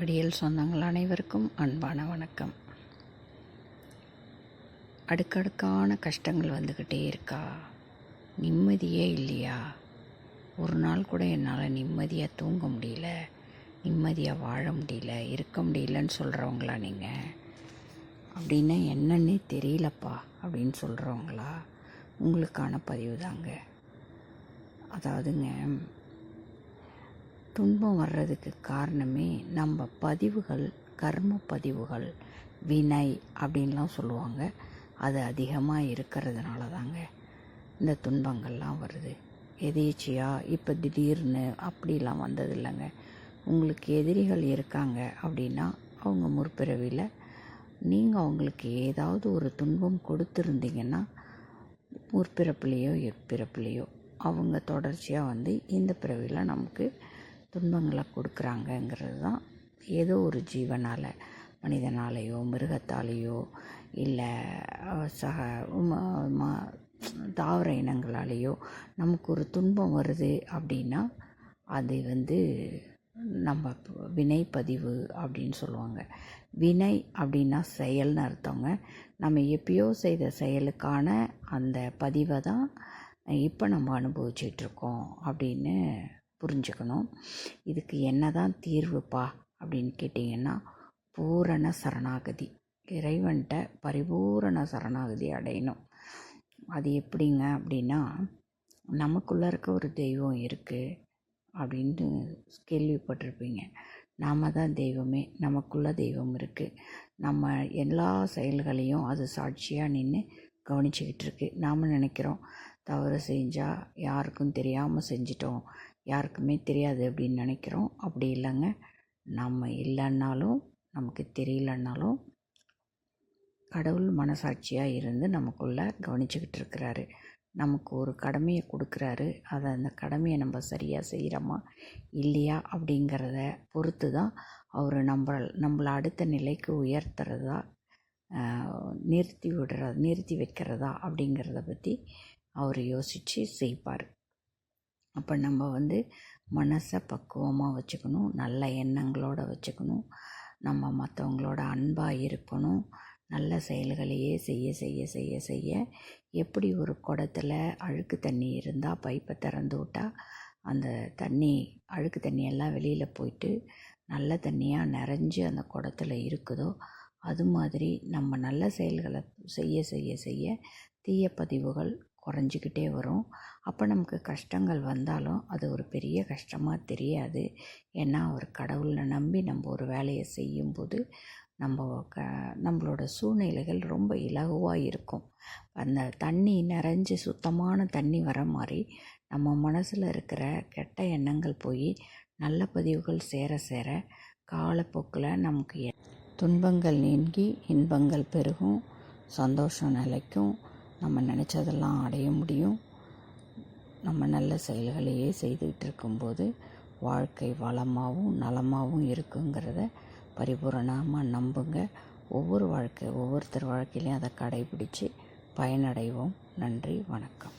விடியல் சொந்தங்கள் அனைவருக்கும் அன்பான வணக்கம். அடுக்கடுக்கான கஷ்டங்கள் வந்துக்கிட்டே இருக்கா? நிம்மதியே இல்லையா? ஒரு நாள் கூட என்னால் நிம்மதியாக தூங்க முடியல. நிம்மதியாக வாழ முடியல. இருக்க முடியலன்னு சொல்கிறவங்களா நீங்கள் அப்படின்னா என்னன்னே தெரியலப்பா அப்படின்னு சொல்கிறவங்களா உங்களுக்கான பதிவு தாங்க அதாவதுங்க துன்பம் வர்றதுக்கு காரணமே நம்ம பதிவுகள் கர்ம பதிவுகள் வினை அப்படின்லாம் சொல்லுவாங்க. அது அதிகமாக இருக்கிறதுனால தாங்க இந்த துன்பங்கள்லாம் வருது. எதேச்சியாக இப்போ திடீர்னு அப்படிலாம் வந்தது இல்லைங்க. உங்களுக்கு எதிரிகள் இருக்காங்க அப்படின்னா அவங்க முற்பிறவியில் நீங்கள் அவங்களுக்கு ஏதாவது ஒரு துன்பம் கொடுத்துருந்தீங்கன்னா முற்பிறப்புலேயோ எப்பிறப்புலேயோ அவங்க தொடர்ச்சியாக வந்து இந்த பிறவியில் நமக்கு துன்பங்களை கொடுக்குறாங்கங்கிறது தான் ஏதோ ஒரு ஜீவனால் மனிதனாலேயோ மிருகத்தாலேயோ இல்லை சக தாவர இனங்களாலேயோ நமக்கு ஒரு துன்பம் வருது அப்படின்னா அது வந்து நம்ம வினை பதிவு அப்படின்னு சொல்லுவாங்க. வினை அப்படின்னா செயல்னு அர்த்தங்க. நம்ம எப்பயோ செய்த செயலுக்கான அந்த பதிவை தான் இப்போ நம்ம அனுபவிச்சிட்ருக்கோம் அப்படின்னு புரிஞ்சுக்கணும். இதுக்கு என்ன தான் தீர்வுப்பா? அப்படின்னு கேட்டிங்கன்னா பூரண சரணாகதி. இறைவன்கிட்ட பரிபூரண சரணாகதி அடையணும். அது எப்படிங்க அப்படின்னா நமக்குள்ளே இருக்க ஒரு தெய்வம் இருக்குது அப்படின்ட்டு கேள்விப்பட்டிருப்பீங்க. நாம தான் தெய்வமே. நமக்குள்ள தெய்வம் இருக்குது நம்ம எல்லா செயல்களையும் அது சாட்சியாக நின்று கவனிச்சுக்கிட்டு இருக்கு. நாம் நினைக்கிறோம் தவறு செஞ்சால் யாருக்கும் தெரியாமல் செஞ்சிட்டோம். யாருக்குமே தெரியாது அப்படின்னு நினைக்கிறோம். அப்படி இல்லைங்க. நம்ம இல்லைன்னாலும் நமக்கு தெரியலன்னாலும் கடவுள் மனசாட்சியாக இருந்து நமக்குள்ளே கவனிச்சுக்கிட்டு இருக்கிறாரு. நமக்கு ஒரு கடமையை கொடுக்குறாரு. அதை அந்த கடமையை நம்ம சரியாக செய்கிறோமா இல்லையா? அப்படிங்கிறத பொறுத்து தான் அவர் நம்ம நம்மளை அடுத்த நிலைக்கு உயர்த்துறதா நிறுத்தி விடுற நிறுத்தி வைக்கிறதா அப்படிங்கிறத பற்றி அவர் யோசித்து செய்ப்பார். அப்போ நம்ம வந்து மனசை பக்குவமாக வச்சுக்கணும் நல்ல எண்ணங்களோடு வச்சுக்கணும் நம்ம மற்றவங்களோட அன்பாக இருக்கணும் நல்ல செயல்களையே செய்ய செய்ய செய்ய செய்ய எப்படி ஒரு குடத்தில் அழுக்கு தண்ணி இருந்தால் பைப்பை திறந்து விட்டால் அந்த தண்ணி அழுக்கு தண்ணியெல்லாம் வெளியில் போயிட்டு நல்ல தண்ணியாக நிறைஞ்சு அந்த குடத்துல இருக்குதோ அது மாதிரி நம்ம நல்ல செயல்களை செய்ய செய்ய செய்ய தீய பதிவுகள் குறைஞ்சிக்கிட்டே வரும். அப்போ நமக்கு கஷ்டங்கள் வந்தாலும் அது ஒரு பெரிய கஷ்டமாக தெரியாது. ஏன்னா ஒரு கடவுளை நம்பி நம்ம ஒரு வேலையை செய்யும்போது நம்ம க நம்மளோட சூழ்நிலைகள் ரொம்ப இலகுவாக இருக்கும். அந்த தண்ணி நிறைஞ்சு சுத்தமான தண்ணி வர மாதிரி நம்ம மனசில் இருக்கிற கெட்ட எண்ணங்கள் போய் நல்ல பதிவுகள் சேர சேர காலப்போக்கில் நமக்கு துன்பங்கள் நீங்கி இன்பங்கள் பெருகும் சந்தோஷம் நிலைக்கும் நம்ம நினச்சதெல்லாம் அடைய முடியும். நம்ம நல்ல செயல்களையே செய்துக்கிட்டு இருக்கும்போது வாழ்க்கை வளமாகவும் நலமாகவும் இருக்குங்கிறத பரிபூரணமாக நம்புங்க. ஒவ்வொரு வாழ்க்கை ஒவ்வொருத்தர் வாழ்க்கையிலையும் அதை கடைபிடித்து பயனடைவோம். நன்றி வணக்கம்.